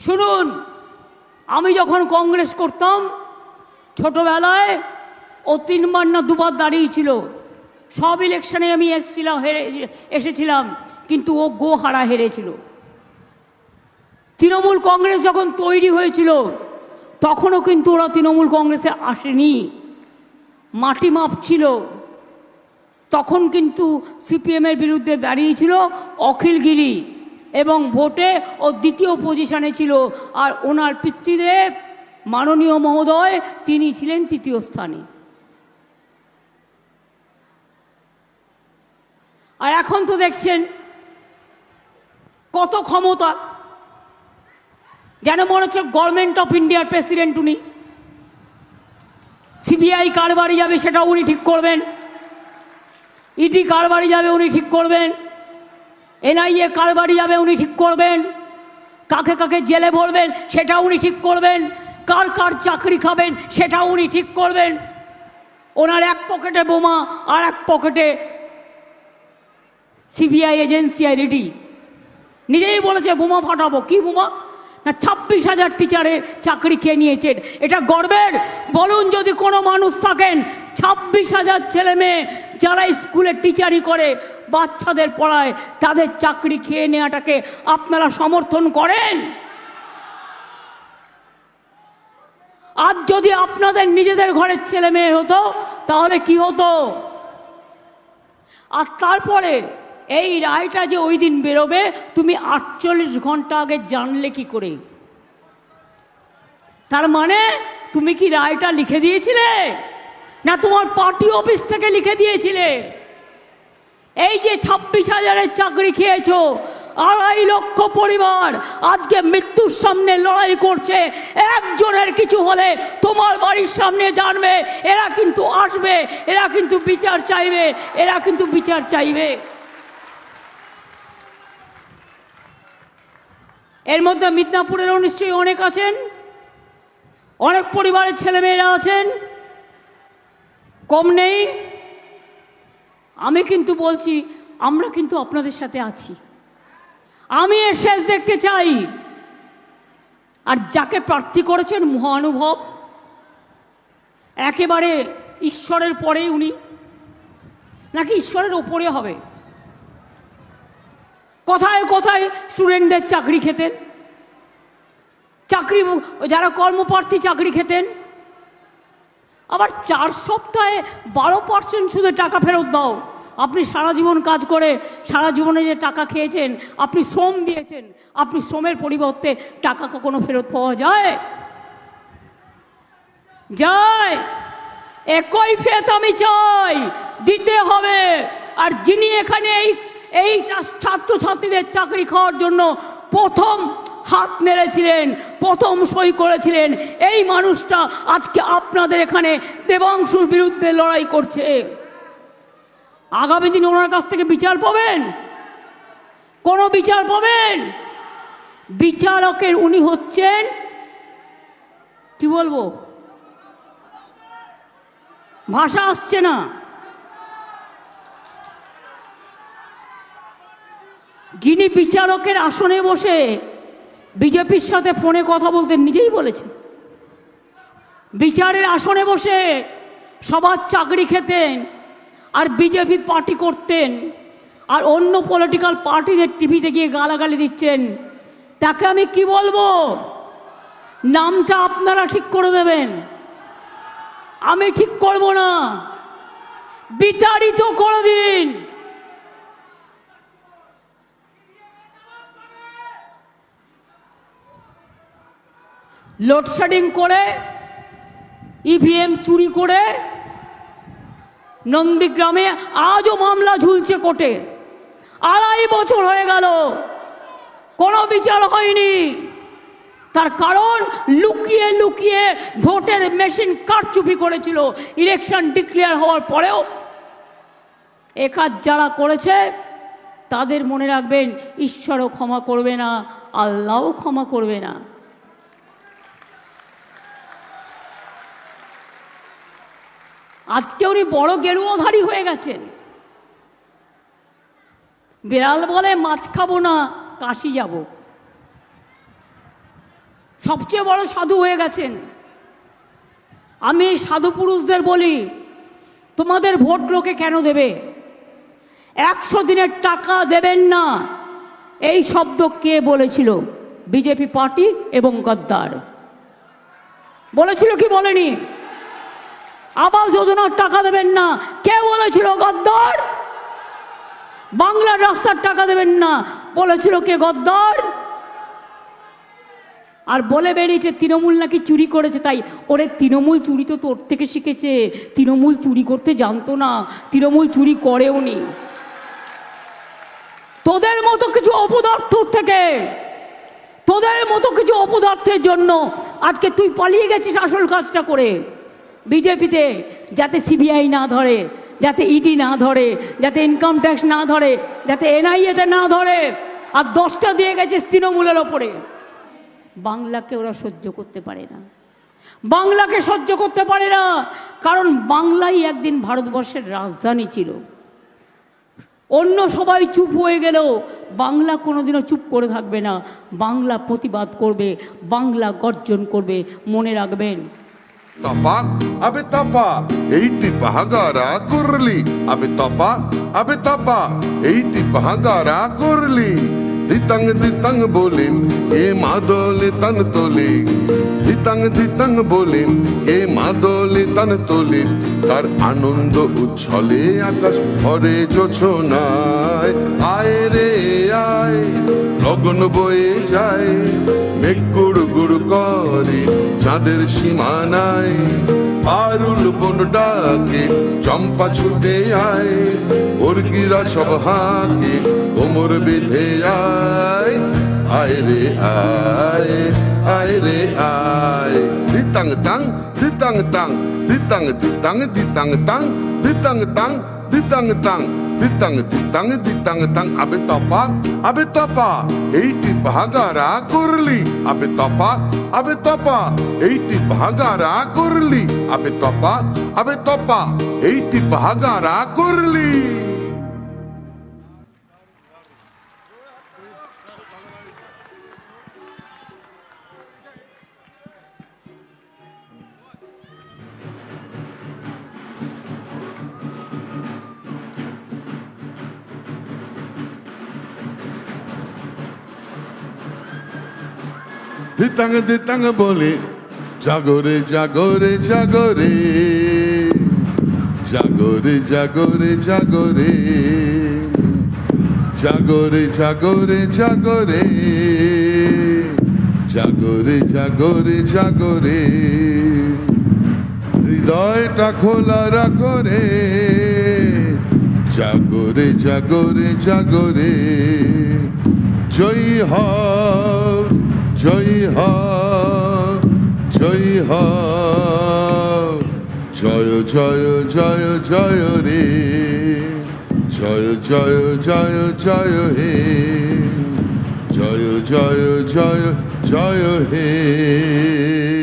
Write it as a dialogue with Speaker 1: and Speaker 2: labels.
Speaker 1: শুনুন, আমি যখন কংগ্রেস করতাম, ছোটবেলায় ও তিনবার না দুবার দাঁড়িয়েছিল সব ইলেকশনে আমি এসেছিলাম, হেরে, এসেছিলাম, কিন্তু ও গো হারা হেরেছিল। তৃণমূল কংগ্রেস যখন তৈরি হয়েছিল, তখনও কিন্তু ওরা তৃণমূল কংগ্রেসে আসেনি। মাটি মাপছিল তখন কিন্তু সিপিএমের বিরুদ্ধে দাঁড়িয়েছিল অখিলগিরি। এবং ভোটে ও দ্বিতীয় পজিশনে ছিল। আর ওনার পিতৃদেব মাননীয় মহোদয়, তিনি ছিলেন তৃতীয় স্থানে। আর এখন তো দেখছেন কত ক্ষমতা। যেন মনে হচ্ছে গভর্নমেন্ট অফ ইন্ডিয়ার প্রেসিডেন্ট উনি। সিবিআই কার যাবে সেটা উনি ঠিক করবেন। ইডি কার বাড়ি যাবে উনি ঠিক করবেন। এনআইএ কার বাড়ি যাবে উনি ঠিক করবেন? কাকে কাকে জেলে ভরবেন সেটা উনি ঠিক করবেন। কার কার চাকরি খাবেন সেটা উনি ঠিক করবেন। ওনার এক পকেটে বোমা আর এক পকেটে সিবিআই এজেন্সি আর ইডি নিজেই বলেছে, বোমা ফাটাবো। কি বোমা? না, ছাব্বিশ হাজার টিচারের চাকরি খেয়ে নিয়েছেন? এটা গর্বের। বলুন যদি কোনো মানুষ থাকেন, ছাব্বিশ হাজার ছেলে মেয়ে যারা স্কুলে টিচারি করে বাচ্চাদের পড়ায় তাদের চাকরি খেয়ে নেওয়াটাকে আপনারা সমর্থন করেন? আজ যদি আপনাদের নিজেদের ঘরের ছেলে মেয়ে হতো, তাহলে কি হতো? আর তারপরে এই রায়টা যে ওই দিন বেরোবে, তুমি আটচল্লিশ ঘণ্টা আগে জানলে কি করে? তার মানে তুমি কি রায়টা লিখে দিয়েছিলে? না তোমার পার্টি অফিস থেকে লিখে দিয়েছিলে? এই যে ছাব্বিশ হাজারের চাকরি খেয়েছো, আড়াই লক্ষ পরিবার আজকে মৃত্যুর সামনে লড়াই করছে। একজনের কিছু হলে তোমার বাড়ির সামনে জানবে, এরা কিন্তু আসবে, এরা কিন্তু বিচার চাইবে, এরা কিন্তু বিচার চাইবে। এর মধ্যে মিদনাপুরেরও নিশ্চয়ই অনেক আছেন, অনেক পরিবারের ছেলেমেয়েরা আছেন, কম নেই। আমি কিন্তু বলছি, আমরা কিন্তু আপনাদের সাথে আছি। আমি এর শেষ দেখতে চাই। আর যাকে প্রার্থী করেছেন মহানুভব, একেবারে ঈশ্বরের পরেই উনি। নাকি ঈশ্বরের ওপরে হবে? কোথায় কোথায় স্টুডেন্টদের চাকরি খেতেন? চাকরি, যারা কর্মপ্রার্থী চাকরি খেতেন আবার চার সপ্তাহে বারো পার্সেন্ট শুধু টাকা ফেরত দাও। আপনি সারা জীবন কাজ করে, সারা জীবনে যে টাকা খেয়েছেন, আপনি শ্রম দিয়েছেন, আপনি শ্রমের পরিবর্তে টাকা কখনো ফেরত পাওয়া যায়? যায়। একই ফেত আমি চাই, দিতে হবে। আর যিনি এখানে এই এই ছাত্রছাত্রীদের চাকরি খাওয়ার জন্য প্রথম হাত মেরেছিলেন প্রথম সই করেছিলেন। এই মানুষটা আজকে আপনাদের এখানে দেবাংশুর বিরুদ্ধে লড়াই করছে। আগামী দিন ওনার কাছ থেকে বিচার পাবেন? কোনো বিচার পাবেন? বিচারকের উনি হচ্ছেন, কি বলব? ভাষা আসছে না। যিনি বিচারকের আসনে বসে বিজেপির সাথে ফোনে কথা বলতে নিজেই বলেছেন বিচারের আসনে বসে সবার চাকরি খেতেন আর বিজেপি পার্টি করতেন আর অন্য পলিটিক্যাল পার্টিদের টিভিতে গিয়ে গালাগালি দিচ্ছেন। তাকে আমি কি বলব? নামটা আপনারা ঠিক করে দেবেন। আমি ঠিক করব না। বিতাড়িত করে দিন। লোডশেডিং করে ইভিএম চুরি করে, নন্দীগ্রামে আজও মামলা ঝুলছে কোর্টে। আড়াই বছর হয়ে গেল, কোনো বিচার হয়নি। তার কারণ লুকিয়ে লুকিয়ে ভোটের মেশিন কারচুপি করেছিল, ইলেকশন ডিক্লেয়ার হওয়ার পরেও। একাজ যারা করেছে, তাদের মনে রাখবেন, ঈশ্বরও ক্ষমা করবে না, আল্লাহও ক্ষমা করবে না। আজকে উনি বড় গেরুয়াধারী হয়ে গেছেন। বিড়াল বলে, মাছ খাব না, কাশি যাব। সবচেয়ে বড় সাধু হয়ে গেছেন। আমি সাধু পুরুষদের বলি, তোমাদের ভোট লোকে কেন দেবে? একশো দিনের টাকা দেবেন না। এই শব্দ কে বলেছিল? বিজেপি পার্টি এবং গদ্দার। বলেছিল কি বলেনি? আবাস যোজনার টাকা দেবেন না। কে বলেছিল গদ্দর? বাংলার রাস্তার টাকা দেবেন না। বলেছিল কে গদ্দর? আর বলে বেরিয়েছে তৃণমূল নাকি চুরি করেছে? তাই, ওরে, তৃণমূল চুরি তো তোর থেকে শিখেছে। তৃণমূল চুরি করতে জানতো না। তৃণমূল চুরি করেও নি। তোদের মতো কিছু অপদার্থ থেকে। তোদের মতো কিছু অপদার্থের জন্য আজকে তুই পালিয়ে গেছিস আসল কাজটা করে। বিজেপিতে যাতে সিবিআই না ধরে, যাতে ইডি না ধরে, যাতে ইনকাম ট্যাক্স না ধরে, যাতে এনআইএতে না ধরে, আর দশটা দিয়ে গেছে তৃণমূলের ওপরে। বাংলাকে ওরা সহ্য করতে পারে না। বাংলাকে সহ্য করতে পারে না। কারণ বাংলাই একদিন ভারতবর্ষের রাজধানী ছিল। অন্য সবাই চুপ হয়ে গেলেও বাংলা কোনোদিনও চুপ করে থাকবে না। বাংলা প্রতিবাদ করবে, বাংলা গর্জন করবে, মনে রাখবেন।
Speaker 2: तपा अबे तपा एइति पहगारा कुरली अबे तपा अबे तपा एइति पहगारा कुरली দিতং দিতং বলিন এ মাদলে তন তোলে দিতং দিতং বলিন এ মাদলে তন তোলে তার আনন্দ উচ্ছলে আকাশ ভরে যোছনায় আয় রে আয় লগ্ন বয়ে যায় গুড় করে চাঁদের সীমানায়। পারুল বন ডাকে চম্পা ছুটে আয়, বর্গিরা সব হাকে, কোমর বেঁধে আয়। আয় রে আয় আয় রে আয়। দিতাং তাং দিতাং তাং দিতাং দিতাং দিতাং তাং দিতাং তাং দিতাং তাং। দিতাং দিতাং দিতাং তাং আবে তপা আবে তপা এইটি ভাগারা করলি আবে তপা আবে তপা এইটি ভাগারা করলি আবে তপা আবে তপা এইটি ভাগারা করলি দিতাং দিতাং বলে জাগরে জাগরে জাগরে জাগরে জাগরে জাগরে জাগরে জাগরে জাগরে জাগরে জাগরে জাগরে হৃদয়টা খোলা রাখরে জাগরে জাগরে জাগরে জয় হ জয় হ জয় হ, জয় জয় জয় জয় রে, জয় জয় জয় জয় হে, জয় জয় জয় জয় হে।